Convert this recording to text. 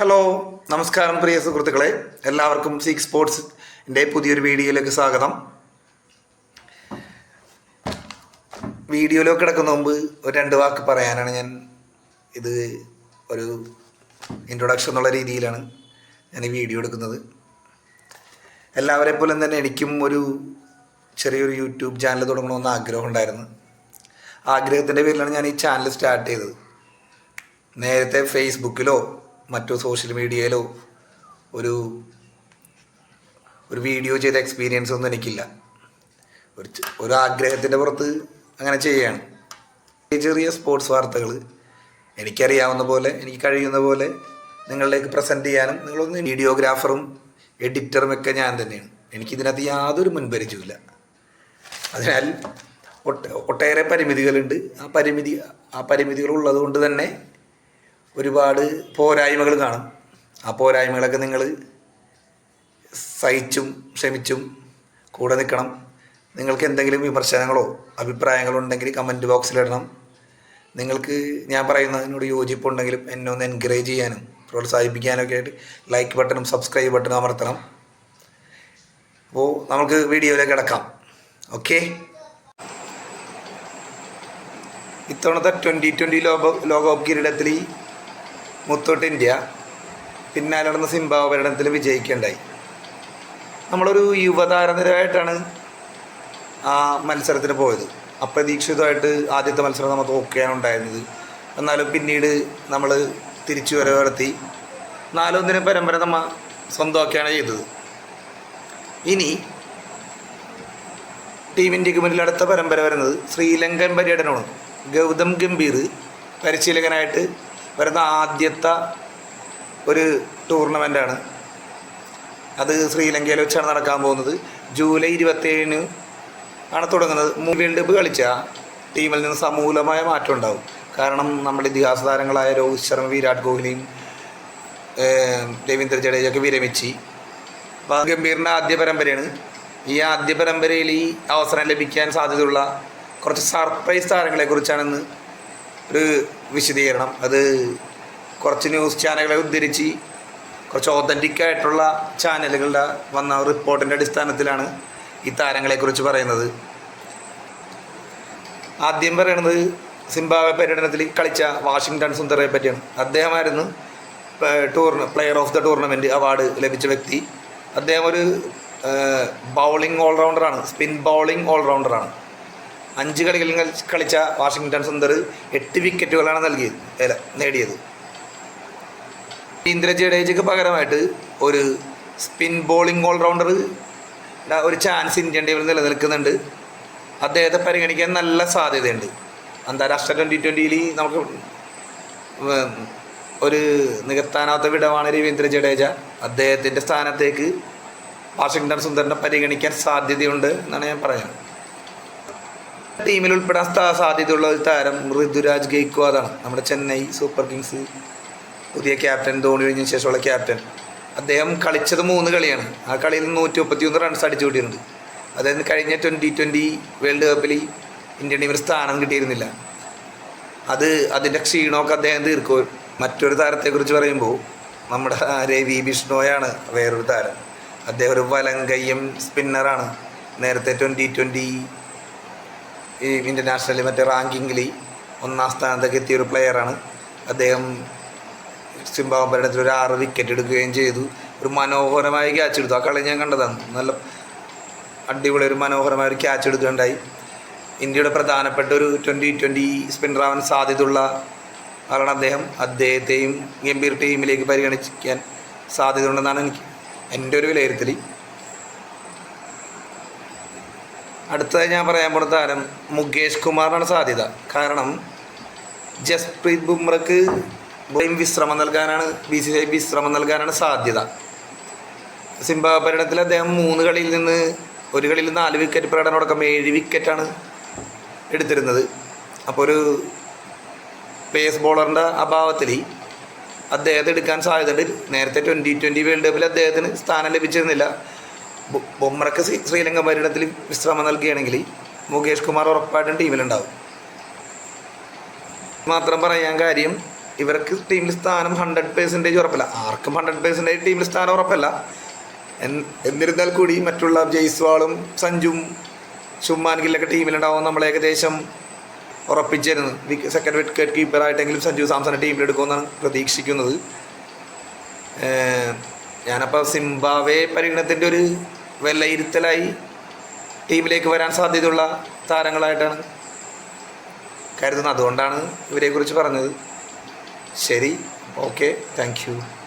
Hello നമസ്കാരം പ്രിയ സുഹൃത്തുക്കളെ. എല്ലാവർക്കും സീക്ക് സ്പോർട്സിന്റെ പുതിയൊരു വീഡിയോയിലേക്ക് സ്വാഗതം. വീഡിയോയിലേക്ക് കിടക്കുന്ന മുമ്പ് ഒരു രണ്ട് വാക്ക് പറയാനാണ് ഞാൻ ഇത് ഒരു ഇൻട്രൊഡക്ഷൻ എന്നുള്ള രീതിയിലാണ് ഞാൻ ഈ വീഡിയോ എടുക്കുന്നത്. എല്ലാവരെ പോലെ തന്നെ എനിക്കും ഒരു ചെറിയൊരു യൂട്യൂബ് ചാനൽ തുടങ്ങണമെന്ന് ആഗ്രഹം ഉണ്ടായിരുന്നു. ആഗ്രഹത്തിന്റെ പേരിലാണ് ഞാൻ ഈ ചാനൽ സ്റ്റാർട്ട് ചെയ്തത്. നേരത്തെ ഫേസ്ബുക്കിലോ മറ്റു സോഷ്യൽ മീഡിയയിലോ ഒരു ഒരു വീഡിയോ ചെയ്ത എക്സ്പീരിയൻസ് ഒന്നും എനിക്കില്ല. ഒരു ഒരു ആഗ്രഹത്തിന്റെ പുറത്ത് അങ്ങനെ ചെയ്യുകയാണ് ചെറിയ സ്പോർട്സ് വാർത്തകൾ എനിക്കറിയാവുന്ന പോലെ എനിക്ക് കഴിയുന്ന പോലെ നിങ്ങളിലേക്ക് പ്രസന്റ് ചെയ്യാനും നിങ്ങളൊന്ന് വീഡിയോഗ്രാഫറും എഡിറ്ററും ഒക്കെ ഞാൻ തന്നെയാണ്. എനിക്കിതിനകത്ത് യാതൊരു മുൻപരിചയമില്ല അതിനാൽ ഒട്ട ഒട്ടേറെ പരിമിതികളുണ്ട്. ആ പരിമിതി ആ പരിമിതികൾ ഉള്ളതുകൊണ്ട് തന്നെ ഒരുപാട് പോരായ്മകൾ കാണും. ആ പോരായ്മകളൊക്കെ നിങ്ങൾ സഹിച്ചും ക്ഷമിച്ചും കൂടെ നിൽക്കണം. നിങ്ങൾക്ക് എന്തെങ്കിലും വിമർശനങ്ങളോ അഭിപ്രായങ്ങളോ ഉണ്ടെങ്കിൽ കമന്റ് ബോക്സിലിടണം നിങ്ങൾക്ക് ഞാൻ പറയുന്നതിനോട് യോജിപ്പുണ്ടെങ്കിലും എന്നെ ഒന്ന് എൻകറേജ് ചെയ്യാനും പ്രോത്സാഹിപ്പിക്കാനൊക്കെ ആയിട്ട് ലൈക്ക് ബട്ടണും സബ്സ്ക്രൈബ് ബട്ടണും അമർത്തണം. അപ്പോൾ നമുക്ക് വീഡിയോയിലേക്ക് കിടക്കാം. ഓക്കെ ഇത്തവണത്തെ ട്വന്റി ട്വന്റി ലോക ലോകകപ്പ് കിരീടത്തിൽ മുത്തോട്ട് ഇന്ത്യ പിന്നാലെ നടന്ന സിംബാവ് പര്യടനത്തിൽ വിജയിക്കുകയുണ്ടായി. നമ്മളൊരു യുവതാരനിരയായിട്ടാണ് ആ മത്സരത്തിന് പോയത്. അപ്രതീക്ഷിതമായിട്ട് ആദ്യത്തെ മത്സരം നമ്മൾ തോക്കുകയാണ് ഉണ്ടായിരുന്നത്. എന്നാലും പിന്നീട് നമ്മൾ തിരിച്ചു വരവ് നടത്തി. നാലൊന്നിന് പരമ്പര നമ്മൾ സ്വന്തമാക്കുകയാണ് ചെയ്തത്. ഇനി ടീം ഇന്ത്യയ്ക്ക് മുന്നിൽ അടുത്ത പരമ്പര വരുന്നത് ശ്രീലങ്കൻ പര്യടനമാണ്. ഗൗതം ഗംഭീർ പരിശീലകനായിട്ട് വരുന്ന ആദ്യത്തെ ഒരു ടൂർണമെന്റാണ്. അത് ശ്രീലങ്കയിൽ വെച്ചാണ് നടക്കാൻ പോകുന്നത്. ജൂലൈ ഇരുപത്തേഴിന് ആണ് തുടങ്ങുന്നത്. വേൾഡ് കപ്പ് കളിച്ച ടീമിൽ നിന്ന് സമൂലമായ മാറ്റം ഉണ്ടാവും. കാരണം നമ്മുടെ ഇതിഹാസ താരങ്ങളായ രോഹിത് ശർമ്മ വിരാട് കോഹ്ലിയും രവീന്ദ്ര ജഡേജയൊക്കെ വിരമിച്ച്. അപ്പോൾ ഗംഭീറിന്റെ ആദ്യ പരമ്പരയാണ്. ഈ ആദ്യ പരമ്പരയിൽ ഈ അവസരം ലഭിക്കാൻ സാധ്യതയുള്ള കുറച്ച് സർപ്രൈസ് താരങ്ങളെക്കുറിച്ചാണെന്ന് ഒരു വിശദീകരണം. അത് കുറച്ച് ന്യൂസ് ചാനലുകളെ ഉദ്ധരിച്ച് കുറച്ച് ഓതന്റിക് ആയിട്ടുള്ള ചാനലുകളുടെ വന്ന റിപ്പോർട്ടിന്റെ അടിസ്ഥാനത്തിലാണ് ഈ താരങ്ങളെക്കുറിച്ച് പറയുന്നത്. ആദ്യം പറയുന്നത് സിംബാബ്വെ പര്യടനത്തിൽ കളിച്ച വാഷിങ്ടൺ സുന്ദറെ പറ്റിയാണ്. അദ്ദേഹമായിരുന്നു ടൂർണ player of the tournament award ലഭിച്ച വ്യക്തി. അദ്ദേഹം ഒരു ബൗളിംഗ് ഓൾറൗണ്ടറാണ് സ്പിൻ ബൗളിംഗ് ഓൾറൗണ്ടറാണ് അഞ്ച് കളികളിൽ കളിച്ച വാഷിങ്ടൺ സുന്ദർ എട്ട് വിക്കറ്റുകളാണ് നൽകിയത് അല്ല നേടിയത്. ഇന്ദ്ര ജഡേജയ്ക്ക് പകരമായിട്ട് ഒരു സ്പിൻ ബോളിംഗ് ഓൾറൗണ്ടർ ഒരു ചാൻസ് ഇന്ത്യൻ ടീമിൽ നിലനിൽക്കുന്നുണ്ട്. അദ്ദേഹത്തെ പരിഗണിക്കാൻ നല്ല സാധ്യതയുണ്ട്. അന്താരാഷ്ട്ര ട്വന്റി ട്വന്റിയിൽ നമുക്ക് ഒരു നികത്താനാവാത്ത വിടവാണ് രവീന്ദ്ര ജഡേജ. അദ്ദേഹത്തിന്റെ സ്ഥാനത്തേക്ക് വാഷിങ്ടൺ സുന്ദറിനെ പരിഗണിക്കാൻ സാധ്യതയുണ്ട് എന്നാണ് ഞാൻ പറയുന്നത്. ടീമിൽ ഉൾപ്പെടാൻ സാധ്യതയുള്ള ഒരു താരം ഋതുരാജ് ഗെയ്ക്വാദാണ് നമ്മുടെ ചെന്നൈ സൂപ്പർ കിങ്സ് പുതിയ ക്യാപ്റ്റൻ ധോണി കഴിഞ്ഞ ശേഷമുള്ള ക്യാപ്റ്റൻ. അദ്ദേഹം കളിച്ചത് മൂന്ന് കളിയാണ്. ആ കളിയിൽ നൂറ്റി മുപ്പത്തിയൊന്ന് റൺസ് അടിച്ചു കൂട്ടിയിട്ടുണ്ട്. അതായത് കഴിഞ്ഞ ട്വന്റി ട്വന്റി വേൾഡ് കപ്പിൽ ഇന്ത്യൻ ടീമിന് സ്ഥാനം കിട്ടിയിരുന്നില്ല. അത് അതിന്റെ ക്ഷീണമൊക്കെ അദ്ദേഹം തീർക്കും. മറ്റൊരു താരത്തെക്കുറിച്ച് പറയുമ്പോൾ നമ്മുടെ രവി ബിഷ്ണോയാണ് വേറൊരു താരം. അദ്ദേഹം ഒരു വലങ്കയ്യം സ്പിന്നറാണ് നേരത്തെ ട്വന്റി ട്വന്റി ഈ ഇന്റർനാഷണൽ മറ്റേ റാങ്കിങ്ങിൽ ഒന്നാം സ്ഥാനത്തേക്ക് എത്തിയ ഒരു പ്ലെയറാണ് അദ്ദേഹം സിംബാബ് ഭരണത്തിൽ ഒരു ആറ് വിക്കറ്റ് എടുക്കുകയും ചെയ്തു. ഒരു മനോഹരമായ ക്യാച്ച് എടുത്തു. ആ കളി ഞാൻ കണ്ടതാണ്. നല്ല അടിപൊളി ഒരു മനോഹരമായ ഒരു ക്യാച്ച് എടുക്കുകയുണ്ടായി. ഇന്ത്യയുടെ പ്രധാനപ്പെട്ട ഒരു ട്വന്റി ട്വന്റി സ്പിന്നറാവാൻ സാധ്യതയുള്ള ആളാണ് അദ്ദേഹം. അദ്ദേഹത്തെയും ഗംഭീർ ടീമിലേക്ക് പരിഗണിക്കാൻ സാധ്യതയുണ്ടെന്നാണ് എനിക്ക് എന്റെ ഒരു വിലയിരുത്തൽ അടുത്തതായി ഞാൻ പറയാൻ പോകുന്ന താരം മുകേഷ് കുമാറിനാണ് സാധ്യത. കാരണം ജസ്പ്രീത് ബുംറയ്ക്ക് വിശ്രമം നൽകാനാണ് ബി സി സി വിശ്രമം നൽകാനാണ് സാധ്യത. സിംബാബ് പര്യടനത്തിൽ അദ്ദേഹം മൂന്ന് കളിയിൽ നിന്ന് ഒരു കളിയിൽ നാല് വിക്കറ്റ് പ്രകടനമടക്കം ഏഴ് വിക്കറ്റാണ് എടുത്തിരുന്നത്. അപ്പോൾ ഒരു പേസ് ബോളറിന്റെ അഭാവത്തിൽ അദ്ദേഹത്തെ എടുക്കാൻ സാധ്യതയുണ്ട്. നേരത്തെ ട്വന്റി ട്വന്റി വേൾഡ് കപ്പിൽ അദ്ദേഹത്തിന് സ്ഥാനം ലഭിച്ചിരുന്നില്ല. ബു- ബുംറയ്ക്ക് ശ്രീലങ്ക പര്യടനത്തിൽ വിശ്രമം നൽകുകയാണെങ്കിൽ മുകേഷ് കുമാർ ഉറപ്പായിട്ടും ടീമിലുണ്ടാവും. മാത്രം പറയാൻ കാര്യം ഇവർക്ക് ടീമിൽ സ്ഥാനം ഹൺഡ്രഡ് പേഴ്സന്റേജ് ഉറപ്പല്ല. ആർക്കും ഹൺഡ്രഡ് പേഴ്സന്റേജ് ടീമിൽ സ്ഥാനം ഉറപ്പല്ല. എന്നിരുന്നാൽ കൂടി മറ്റുള്ള ജയ്സ്വാളും സഞ്ജും ചുമ്മാൻ ഗില്ലൊക്കെ ടീമിലുണ്ടാവും നമ്മൾ ഏകദേശം ഉറപ്പിച്ചിരുന്നു. സെക്കൻഡ് വിക്കറ്റ് കീപ്പറായിട്ടെങ്കിലും സഞ്ജു സാംസനെ ടീമിലെടുക്കുമെന്നാണ് പ്രതീക്ഷിക്കുന്നത്. ഞാനപ്പോൾ സിംബാവെ പരിഗണത്തിന്റെ ഒരു വിലയിരുത്തലായി ടീമിലേക്ക് വരാൻ സാധ്യതയുള്ള താരങ്ങളായിട്ടാണ് കരുതുന്നത്. അതുകൊണ്ടാണ് ഇവരെക്കുറിച്ച് പറഞ്ഞത്. ശരി ഓക്കെ താങ്ക്